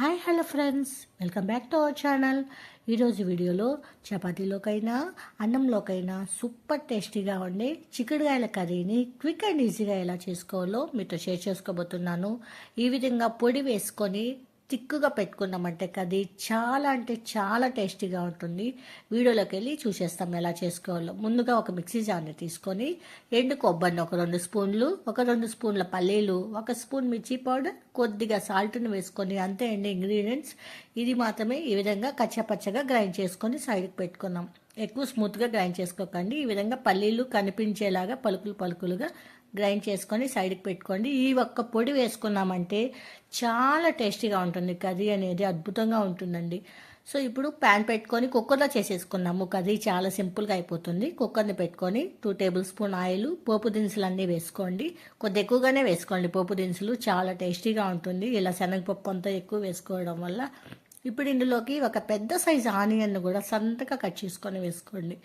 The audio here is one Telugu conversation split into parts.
Hi hello friends. Welcome back to our channel. ఈరోజు వీడియోలో చపాతీలోకైనా అన్నంలోకైనా సూపర్ టేస్టీగా ఉండే చిక్కుడుగాయల కర్రీని క్విక్ అండ్ ఈజీగా ఎలా చేసుకోవాలో మీతో షేర్ చేసుకోబోతున్నాను. ఈ విధంగా పొడి వేసుకొని తిక్కుగా పెట్టుకున్నామంటే కర్రీ చాలా అంటే చాలా టేస్టీగా ఉంటుంది. వీడియోలోకి వెళ్ళి చూసేస్తాం ఎలా చేసుకోవాలో. ముందుగా ఒక మిక్సీ జార్ని తీసుకొని ఎండు కొబ్బరిని ఒక రెండు స్పూన్లు ఒక రెండు స్పూన్ల పల్లీలు ఒక స్పూన్ మిర్చి పౌడర్ కొద్దిగా సాల్ట్ని వేసుకొని అంతే అండి ఇంగ్రీడియంట్స్. ఇది మాత్రమే ఈ విధంగా కచ్చపచ్చగా గ్రైండ్ చేసుకొని సైడ్కి పెట్టుకున్నాం. ఎక్కువ స్మూత్గా గ్రైండ్ చేసుకోకండి. ఈ విధంగా పల్లీలు కనిపించేలాగా పలుకులు పలుకులుగా గ్రైండ్ చేసుకొని సైడ్కి పెట్టుకోండి. ఈ ఒక్క పొడి వేసుకున్నామంటే చాలా టేస్టీగా ఉంటుంది. కర్రీ అనేది అద్భుతంగా ఉంటుందండి. సో ఇప్పుడు ప్యాన్ పెట్టుకొని కుక్కర్లో చేసేసుకున్నాము. కర్రీ చాలా సింపుల్గా అయిపోతుంది. కుక్కర్ని పెట్టుకొని టూ టేబుల్ స్పూన్ ఆయిల్ పోపు దినుసులు అన్నీ వేసుకోండి. కొద్ది ఎక్కువగానే వేసుకోండి. పోపు దినుసులు చాలా టేస్టీగా ఉంటుంది. ఇలా శనగపప్పు అంతా ఎక్కువ వేసుకోవడం వల్ల ఇప్పుడు ఇందులోకి ఒక పెద్ద సైజు ఆనియన్ను కూడా సంతగా కట్ చేసుకొని వేసుకోండి.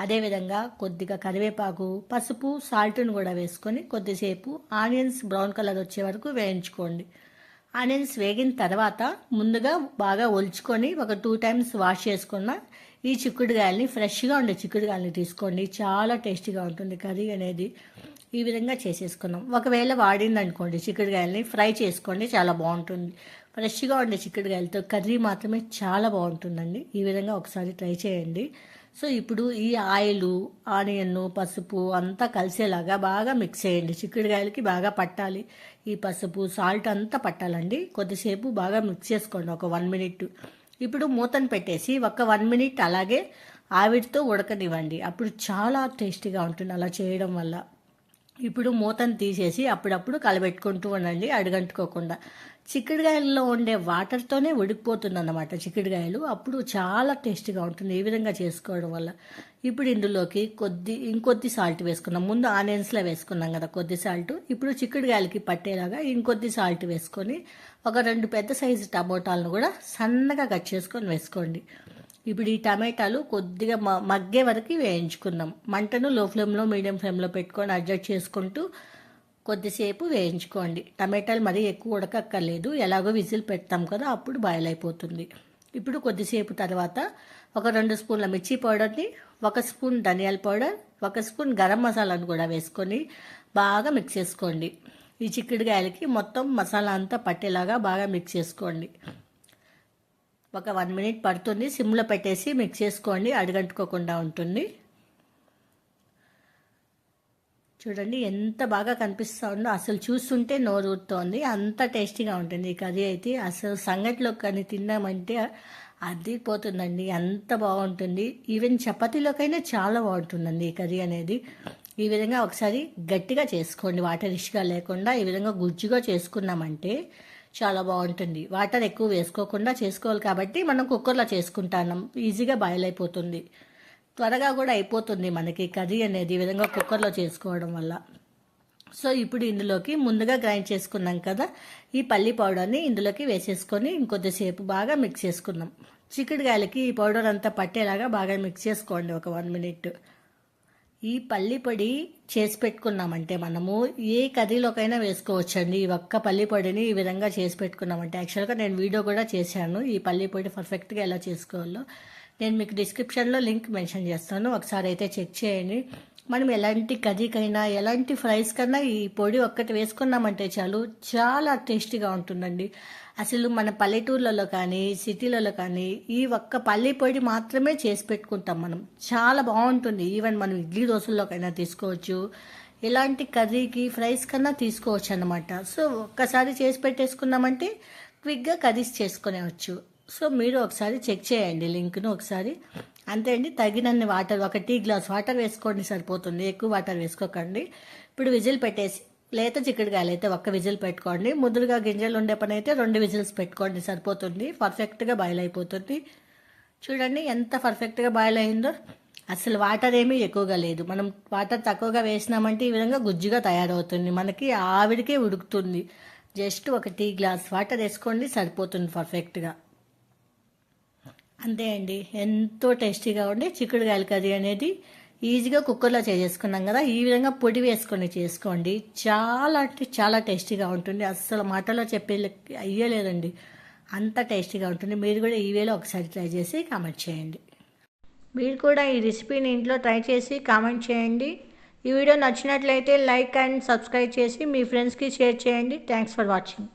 అదేవిధంగా కొద్దిగా కరివేపాకు పసుపు సాల్ట్ను కూడా వేసుకొని కొద్దిసేపు ఆనియన్స్ బ్రౌన్ కలర్ వచ్చే వరకు వేయించుకోండి. ఆనియన్స్ వేగిన తర్వాత ముందుగా బాగా ఒలుచుకొని ఒక టూ టైమ్స్ వాష్ చేసుకున్న ఈ చిక్కుడుగాయల్ని ఫ్రెష్గా ఉండే చిక్కుడుగాయల్ని తీసుకోండి. చాలా టేస్టీగా ఉంటుంది కర్రీ అనేది. ఈ విధంగా చేసేసుకున్నాం. ఒకవేళ వాడిందనుకోండి చిక్కుడుగాయల్ని ఫ్రై చేసుకోండి చాలా బాగుంటుంది. ఫ్రెష్గా ఉండే చిక్కుడుగాయలతో కర్రీ మాత్రమే చాలా బాగుంటుందండి. ఈ విధంగా ఒకసారి ట్రై చేయండి. సో ఇప్పుడు ఈ ఆయిల్ ఆనియన్ పసుపు అంతా కలిసేలాగా బాగా మిక్స్ చేయండి. చిక్కుడుకాయలకి బాగా పట్టాలి. ఈ పసుపు సాల్ట్ అంతా పట్టాలండి. కొద్దిసేపు బాగా మిక్స్ చేసుకోండి. ఒక వన్ మినిట్ ఇప్పుడు మూతను పెట్టేసి ఒక వన్ మినిట్ అలాగే ఆవిరితో ఉడకనివ్వండి. అప్పుడు చాలా టేస్టీగా ఉంటుంది అలా చేయడం వల్ల. ఇప్పుడు మూతను తీసేసి అప్పుడప్పుడు కలబెట్టుకుంటూ ఉండండి అడుగంటుకోకుండా. చిక్కుడుకాయల్లో ఉండే వాటర్తోనే ఉడికిపోతుంది అన్నమాట చిక్కుడుకాయలు. అప్పుడు చాలా టేస్టీగా ఉంటుంది ఈ విధంగా చేసుకోవడం వల్ల. ఇప్పుడు ఇందులోకి కొద్ది ఇంకొద్ది సాల్ట్ వేసుకున్నాం ముందు ఆనియన్స్లో వేసుకున్నాం కదా కొద్ది సాల్ట్ ఇప్పుడు చిక్కుడుకాయలకి పట్టేలాగా ఇంకొద్ది సాల్ట్ వేసుకొని ఒక రెండు పెద్ద సైజు టమోటాలను కూడా సన్నగా కట్ చేసుకొని వేసుకోండి. ఇప్పుడు ఈ టమాటాలు కొద్దిగా మగ్గే వరకు వేయించుకుందాం. మంటను లో ఫ్లేమ్లో మీడియం ఫ్లేమ్లో పెట్టుకొని అడ్జస్ట్ చేసుకుంటూ కొద్దిసేపు వేయించుకోండి. టమాటాలు మరీ ఎక్కువ ఉడకక్కర్లేదు. ఎలాగో విజిల్ పెడతాం కదా అప్పుడు బాయిల్ అయిపోతుంది. ఇప్పుడు కొద్దిసేపు తర్వాత ఒక రెండు స్పూన్ల మిర్చి పౌడర్ని ఒక స్పూన్ ధనియాల పౌడర్ ఒక స్పూన్ గరం మసాలాను కూడా వేసుకొని బాగా మిక్స్ చేసుకోండి. ఈ చిక్కుడుకాయలకి మొత్తం మసాలా అంతా పట్టేలాగా బాగా మిక్స్ చేసుకోండి. ఒక వన్ మినిట్ పడుతుంది. సిమ్లో పెట్టేసి మిక్స్ చేసుకోండి. అడగంటుకోకుండా ఉంటుంది. చూడండి ఎంత బాగా కనిపిస్తూ ఉందో. అసలు చూస్తుంటే నోరు ఊరుతోంది. అంత టేస్టీగా ఉంటుంది ఈ కర్రీ అయితే. అసలు సంగటిలో కానీ తిన్నామంటే అది పోతుందండి అంత బాగుంటుంది. ఈవెన్ చపాతీలోకైనా చాలా బాగుంటుందండి ఈ కర్రీ అనేది. ఈ విధంగా ఒకసారి గట్టిగా చేసుకోండి. వాటర్ రిష్గా లేకుండా ఈ విధంగా గుజ్జుగా చేసుకున్నామంటే చాలా బాగుంటుంది. వాటర్ ఎక్కువ వేసుకోకుండా చేసుకోవాలి కాబట్టి మనం కుక్కర్లో చేసుకుంటాం ఈజీగా బాయిల్ అయిపోతుంది. త్వరగా కూడా అయిపోతుంది మనకి కర్రీ అనేది ఈ విధంగా కుక్కర్లో చేసుకోవడం వల్ల. సో ఇప్పుడు ఇందులోకి ముందుగా గ్రైండ్ చేసుకున్నాం కదా ఈ పల్లి పౌడర్ని ఇందులోకి వేసేసుకొని ఇంకొద్దిసేపు బాగా మిక్స్ చేసుకున్నాం. చిక్కుడుగాయలకి ఈ పౌడర్ అంతా పట్టేలాగా బాగా మిక్స్ చేసుకోండి ఒక వన్ మినిట్. ఈ పల్లి పొడి చేసి పెట్టుకున్నామంటే మనము ఏ కర్రీలోకైనా వేసుకోవచ్చండి. ఈ ఒక్క పల్లి పొడిని ఈ విధంగా చేసి పెట్టుకున్నామంటే యాక్చువల్గా నేను వీడియో కూడా చేశాను. ఈ పల్లి పొడి పర్ఫెక్ట్గా ఎలా చేసుకోవాలో. నేను మీకు డిస్క్రిప్షన్లో లింక్ మెన్షన్ చేస్తాను. ఒకసారి అయితే చెక్ చేయండి. మనం ఎలాంటి కర్రీకైనా ఎలాంటి ఫ్రైస్ కన్నా ఈ పొడి ఒక్కటి వేసుకున్నామంటే చాలు చాలా టేస్టీగా ఉంటుందండి. అసలు మన పల్లెటూర్లలో కానీ సిటీలలో కానీ ఈ ఒక్క పల్లి పొడి మాత్రమే చేసి పెట్టుకుంటాం మనం. చాలా బాగుంటుంది. ఈవెన్ మనం ఇడ్లీ దోశల్లోకైనా తీసుకోవచ్చు ఎలాంటి కర్రీకి ఫ్రైస్ కన్నా తీసుకోవచ్చు అనమాట సో ఒక్కసారి చేసి పెట్టేసుకున్నామంటే క్విక్గా కర్రీస్ చేసుకునేవచ్చు. సో మీరు ఒకసారి చెక్ చేయండి లింక్ను ఒకసారి. అంతే అండి. తగినన్ని వాటర్ ఒక టీ గ్లాస్ వాటర్ వేసుకోండి సరిపోతుంది. ఎక్కువ వాటర్ వేసుకోకండి. ఇప్పుడు విజిల్ పెట్టేసి లేత చిక్కుడుకాయలు అయితే ఒక్క విజిల్ పెట్టుకోండి. ముదురుగా గింజలు ఉండే పని అయితే రెండు విజిల్స్ పెట్టుకోండి సరిపోతుంది. పర్ఫెక్ట్గా బాయిల్ అయిపోతుంది. చూడండి ఎంత పర్ఫెక్ట్గా బాయిల్ అయిందో. అసలు వాటర్ ఏమీ ఎక్కువగా లేదు. మనం వాటర్ తక్కువగా వేసినామంటే ఈ విధంగా గుజ్జుగా తయారవుతుంది. మనకి ఆవిడికే ఉడుకుతుంది. జస్ట్ ఒక టీ గ్లాస్ వాటర్ వేసుకోండి సరిపోతుంది పర్ఫెక్ట్గా. అంతే అండి. ఎంతో టేస్టీగా ఉండే చిక్కుడుకాయల కర్రీ అనేది ఈజీగా కుక్కర్లో చేసేసుకున్నాం కదా. ఈ విధంగా పొడి వేసుకొని చేసుకోండి. చాలా అంటే చాలా టేస్టీగా ఉంటుంది. అస్సలు మాటలో చెప్పే అయ్యలేదండి. అంత టేస్టీగా ఉంటుంది. మీరు కూడా ఈ వేలో ఒకసారి ట్రై చేసి కామెంట్ చేయండి. మీరు కూడా ఈ రెసిపీని ఇంట్లో ట్రై చేసి కామెంట్ చేయండి. ఈ వీడియో నచ్చినట్లయితే లైక్ అండ్ సబ్స్క్రైబ్ చేసి మీ ఫ్రెండ్స్కి షేర్ చేయండి. Thanks for watching.